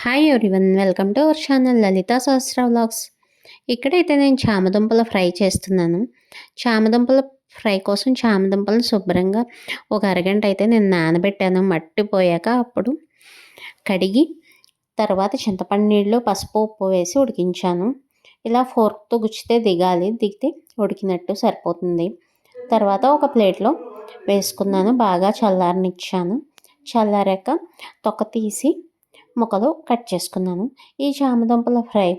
Hi everyone welcome to our channel Lalitha Sahasra vlogs ఇక్కడైతే నేను చామదుంపల fry చేస్తున్నాను. చామదుంపల fry కోసం చామదుంపలను శుభ్రంగా ఒక అరగంట అయితే నేను నానబెట్టాను మట్టిపోయాక అప్పుడు కడిగి తర్వాత చింతపండు నీళ్ళు పసుపు ఉప్పు వేసి ఉడికించాను. ఇలా ఫోర్క్తో గుచ్చితే దిగాలి దిగితే ఉడికినట్టు సరిపోతుంది. తర్వాత ఒక ప్లేట్లో వేసుకున్నాను బాగా చల్లారనిచ్చాను. చల్లారాక తొక్క తీసి ముక్కలు కట్ చేసుకున్నాను. ఈ చామదుంపల ఫ్రై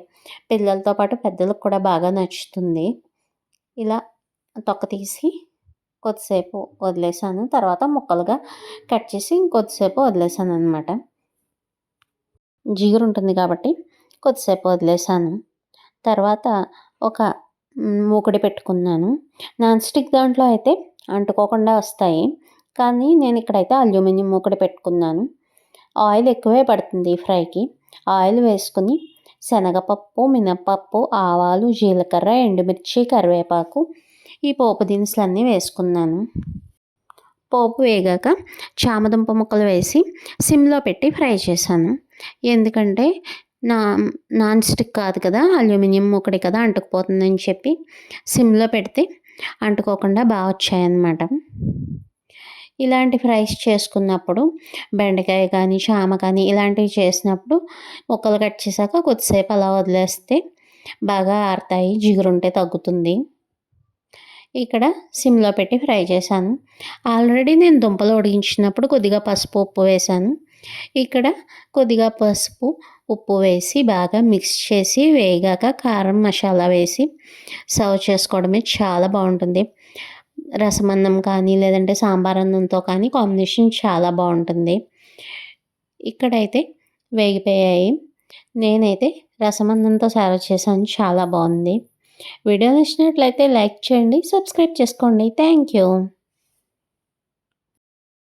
పిల్లలతో పాటు పెద్దలకు కూడా బాగా నచ్చుతుంది. ఇలా తొక్క తీసి కొద్దిసేపు వదిలేసాను. తర్వాత ముక్కలుగా కట్ చేసి ఇంకొద్దిసేపు వదిలేసాను అనమాట జిగురు ఉంటుంది కాబట్టి కొద్దిసేపు వదిలేసాను. తర్వాత ఒక మూకుడి పెట్టుకున్నాను. నాన్ స్టిక్ దాంట్లో అయితే అంటుకోకుండా వస్తాయి. కానీ నేను ఇక్కడైతే అల్యూమినియం మూకుడి పెట్టుకున్నాను. ఆయిల్ ఎక్కువే పడుతుంది ఫ్రైకి. ఆయిల్ వేసుకుని శనగపప్పు మినపప్పు ఆవాలు జీలకర్ర ఎండుమిర్చి కరివేపాకు ఈ పోపు దినుసులన్నీ వేసుకున్నాను. పోపు వేగాక చామదుంప ముక్కలు వేసి సిమ్లో పెట్టి ఫ్రై చేశాను. ఎందుకంటే నా నాన్ స్టిక్ కాదు కదా అల్యూమినియం ముక్కడి కదా అంటుకుపోతుందని చెప్పి సిమ్లో పెడితే అంటుకోకుండా బాగా వచ్చాయన్నమాట. ఇలాంటి ఫ్రైస్ చేసుకున్నప్పుడు బెండకాయ కానీ చామ కానీ ఇలాంటివి చేసినప్పుడు ముక్కలు కట్ చేశాక కొద్దిసేపు అలా వదిలేస్తే బాగా ఆరుతాయి జిగురుంటే తగ్గుతుంది. ఇక్కడ సిమ్లో పెట్టి ఫ్రై చేశాను. ఆల్రెడీ నేను దుంపలు ఉడికించినప్పుడు కొద్దిగా పసుపు ఉప్పు వేశాను. ఇక్కడ కొద్దిగా పసుపు ఉప్పు వేసి బాగా మిక్స్ చేసి వేగాక కారం మసాలా వేసి సర్వ్ చేసుకోవడమే చాలా బాగుంటుంది. రసమన్నం కానీ లేదంటే సాంబార్ అన్నంతో కానీ కాంబినేషన్ చాలా బాగుంటుంది. ఇక్కడైతే వేగిపోయాయి. నేనైతే రసమన్నంతో సర్వ్ చేశాను. చాలా బాగుంది. వీడియో నచ్చినట్లయితే లైక్ చేయండి సబ్స్క్రైబ్ చేసుకోండి. Thank you.